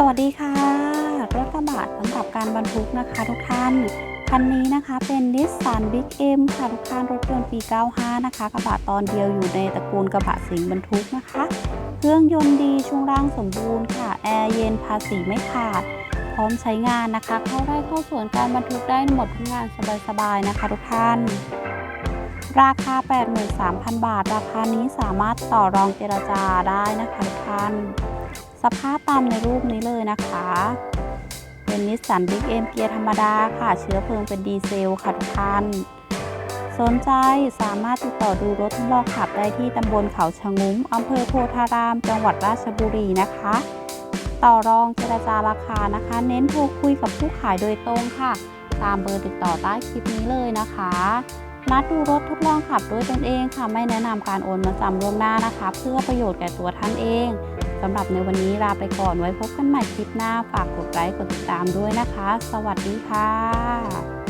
สวัสดีค่ะ รถกระบะสำหรับการบรรทุกนะคะทุกท่าน คันนี้นะคะเป็นนิสสันบิ๊กเอ็มค่ะทุกท่านรถยนต์ปี 95 นะคะ กระบะตอนเดียวอยู่ในตระกูลกระบะสิงบรรทุกนะคะ เครื่องยนต์ดีช่วงล่างสมบูรณ์ค่ะ แอร์เย็นภาษีไม่ขาด พร้อมใช้งานนะคะ เข้าไร่เข้าสวนการบรรทุกได้หมดทุกงานสบายๆนะคะ ทุกท่านราคา 83,000 บาท ราคานี้สามารถต่อรองเจรจาได้นะคะทุกท่าน สภาพตามในรูปนี้เลยนะคะ เป็นนิสสันบิ๊กเอ็มเกียร์ธรรมดาค่ะ เชื้อเพลิงเป็นดีเซลค่ะทุกท่านสนใจสามารถติดต่อดูรถทดลองขับได้ที่ตำบลเขาชะงุ้มอำเภอโพธาราม จังหวัดราชบุรีนะคะ ต่อรองเจรจาราคานะคะ เน้นโทรคุยกับผู้ขายโดยตรงค่ะ ตามเบอร์ติดต่อใต้คลิปนี้เลยนะคะนัดดูรถทดลองขับด้วยตนเองค่ะ ไม่แนะนำการโอนมาจำล่วงหน้านะคะ เพื่อประโยชน์แก่ตัวท่านเอง สำหรับในวันนี้ลาไปก่อนไว้พบกันใหม่คลิปหน้าฝากกดไลค์กดติดตามด้วยนะคะ สวัสดีค่ะ